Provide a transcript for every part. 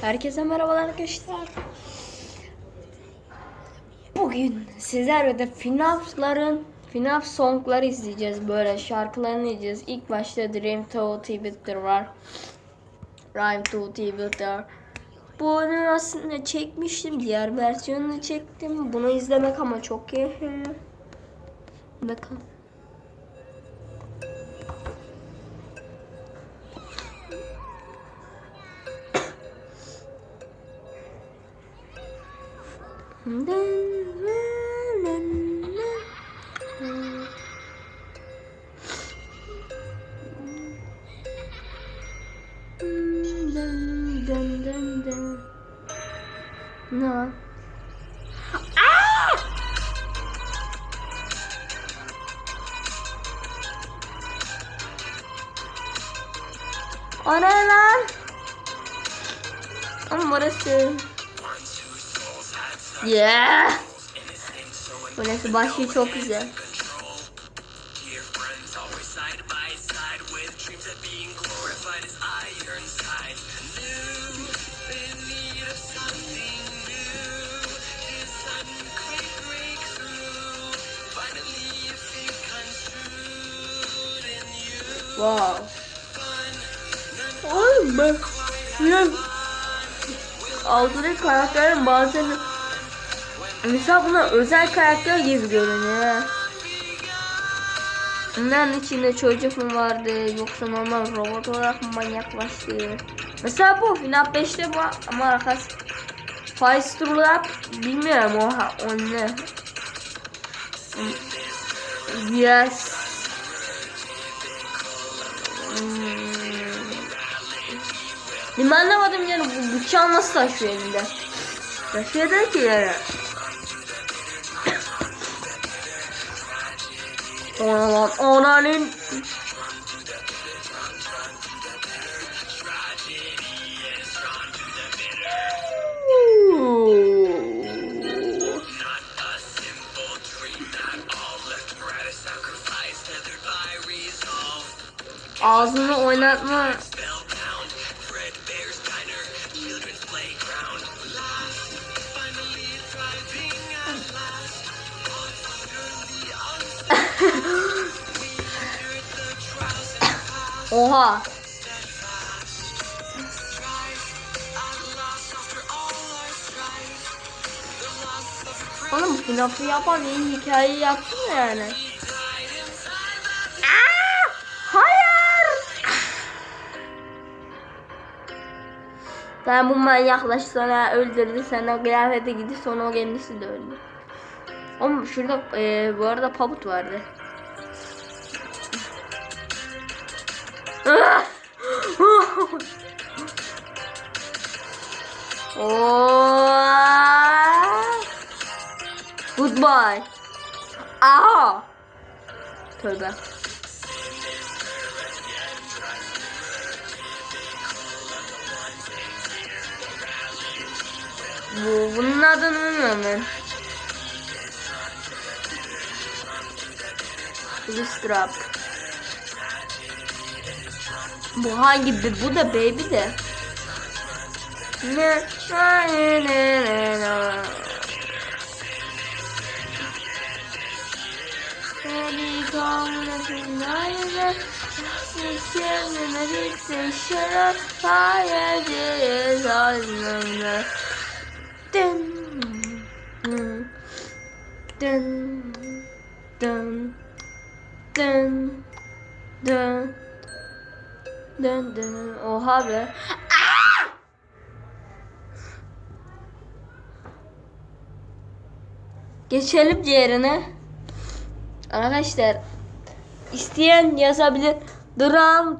Herkese merhabalar arkadaşlar. Bugün sizlerle de FNAF'ların FNAF songları izleyeceğiz. Böyle şarkılarını izleyeceğiz. İlk başta Dream to Twitter var. Rhyme to Twitter. Bunu aslında çekmiştim. Diğer versiyonunu çektim. Bunu izlemek ama çok keyifli. Bakın. Ne? O ne lan? Ama burası. Yeah. Burası başı çok güzel. Wow. Oğlum ben altındaki karakterin bazen mesela buna özel karakter gibi görünüyor. Bunların içinde çocuk mu vardı yoksa normal robot olarak mı manyaklaştı? Mesela bu FNAF 5'te bu ama arkası Firestrap bilmiyorum o, o ne? Yes. Hmm. Ben anlamadım yani bu bıçağı nasıl taşıyor elinde? Taşıyor ki yani. Sacrifice, tethered by resolve. Ağzını oynatma. A Oğlum FNAF'ı yapan iyi hikayeyi yaptın mı yani? Aa! Hayır. Ben bu manyakla sonra öldürdü sana kıyafete gidip sonra o kendisi de öldü. Oğlum şurada e, bu arada pabut vardı. Goodbye. Aha. Tövbe. Bu, bunun adını bilmiyorum ben. Bootstrap. Bu hangi? be- Bu da baby de. Ne? Dın Dın Dın Dın Dın dın Oha be Geçelim diğerine. Arkadaşlar isteyen yazabilir. Drum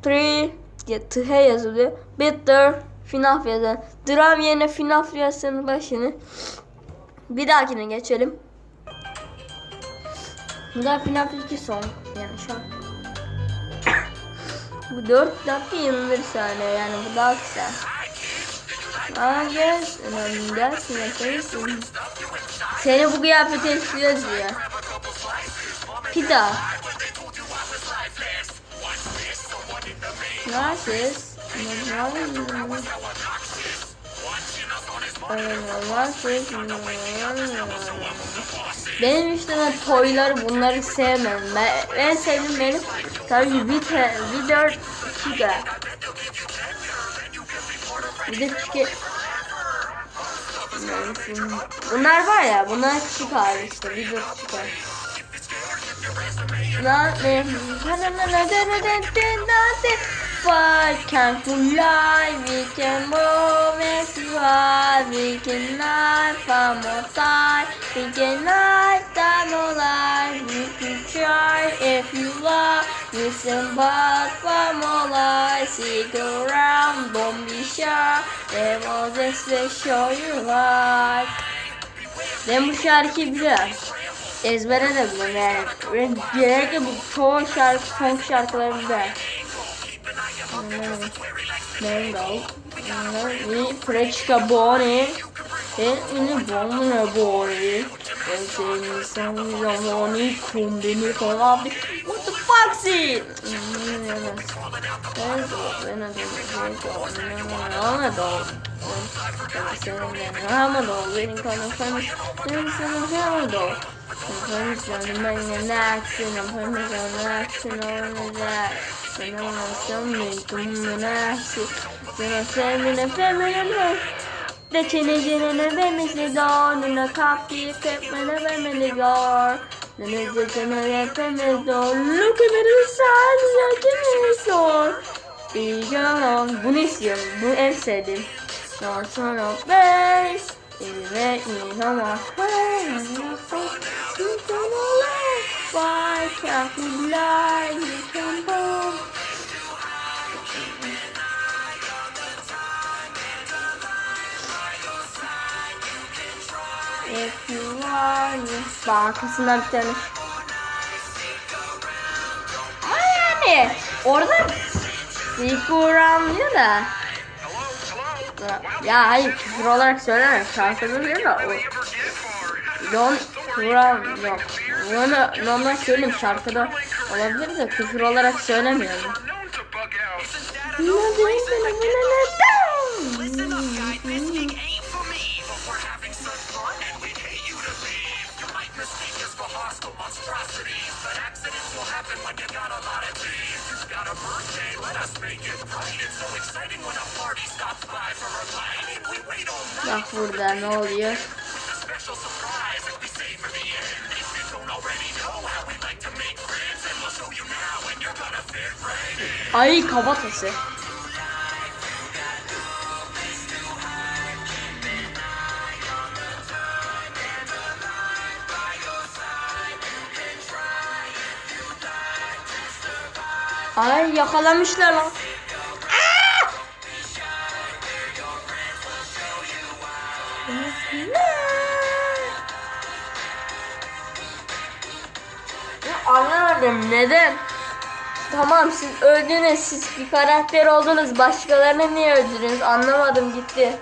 2 3 diye th yazılıyor. Bitter FNAF yazar. Drum yerine FNAF yazsın başını. Bir dahakine geçelim. Bu da FNAF 2 son. Yani şu an. Bu 4 dakika 21 saniye yani bu daha kısa. I guess önemli dersin yaparsın. Seni bu kıyafete istiyoruz ya. Pida. Glasses. Benim işte ben toyları bunları sevmem. Ben, en sevdiğim benim tabii Vite, Vidor Chica. Vidor Chica. Bunlar var ya, bunlar hali işte, Vidor Chica. Why can't we fly? We can move and fly. We can night from outside. We can night time alive. You can try if you like. Listen but from all I see go around. Don't be shy. They will just to show you life. Ben bu şarkıyı biliyorum. Ezbere de biliyorum yani. Ben genellikle bu çoğu şarkı, son şarkılarını biliyorum. mango, mango, frescabone, e un buon lavoro. Perché sono buoni combini con l'abbi. What the fuck is it? I'm adult. I'm adult. I'm adult. I'm adult. I'm adult. I'm adult. Yanaksın ben yanaksın olacak sen olmasın mümkün münasip sen sevmine femine de çene çene vermesi doğruna kapıyı kırpmana vermeni gör Ne de çene vermesi doğru Look at me side look at me sor İyi gönül bunu istiyorum bu en sevdiğim Your son of base is let me know my friend You gonna live Why can't we lie You can boom If you want Bak arkasından bir tane. Ama yani orada Sikuram diyor da ya hayır küfür olarak söyleme şarkıda da o Don Kuram yok. Bunu normal söyleyeyim şarkıda olabilir de küfür olarak söylemiyorum. Listen Bak burada ne oluyor? A special Ay yakalamışlar lan. Ya Anlamadım neden? Tamam siz öldünüz siz bir karakter oldunuz başkalarını niye öldürdünüz anlamadım gitti.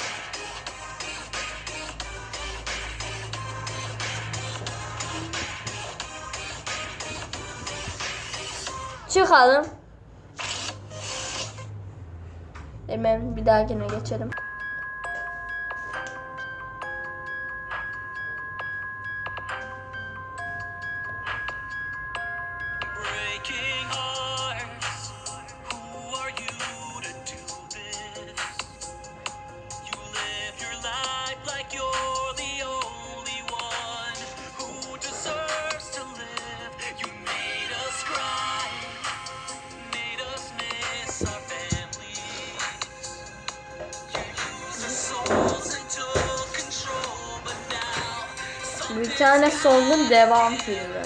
Çıkalım. Hemen bir dahakine geçelim. Tane sonun devam filmi.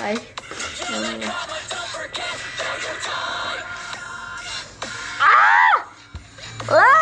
Hi. Ah! ah!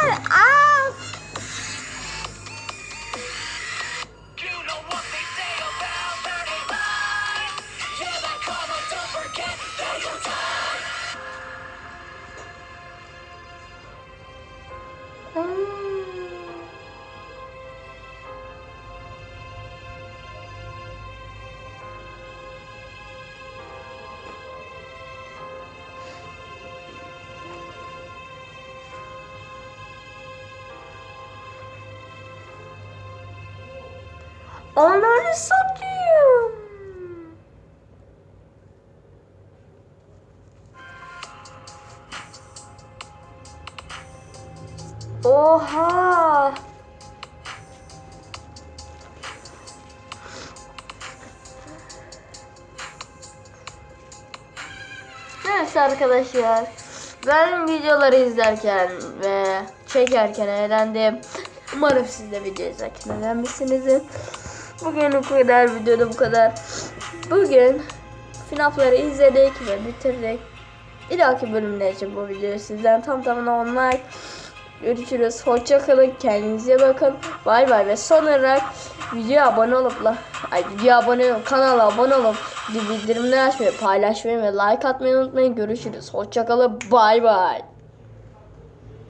Onları satayım. Oha. Neyse arkadaşlar. Ben videoları izlerken ve çekerken eğlendim. Umarım siz de video izlerken eğlenmişsinizdir. Bugün bu kadar videoda bu kadar. Bugün FNAF'ları izledik ve bitirdik. Bir dahaki bölümde için bu videoyu sizden tam tamına online. Görüşürüz. Hoşça kalın. Kendinize bakın. Bay bay ve son olarak videoya abone olup la ay videoya abone olup kanala abone olup bildirimleri açmayı, paylaşmayı ve like atmayı unutmayın. Görüşürüz. Hoşça kalın. Bay bay.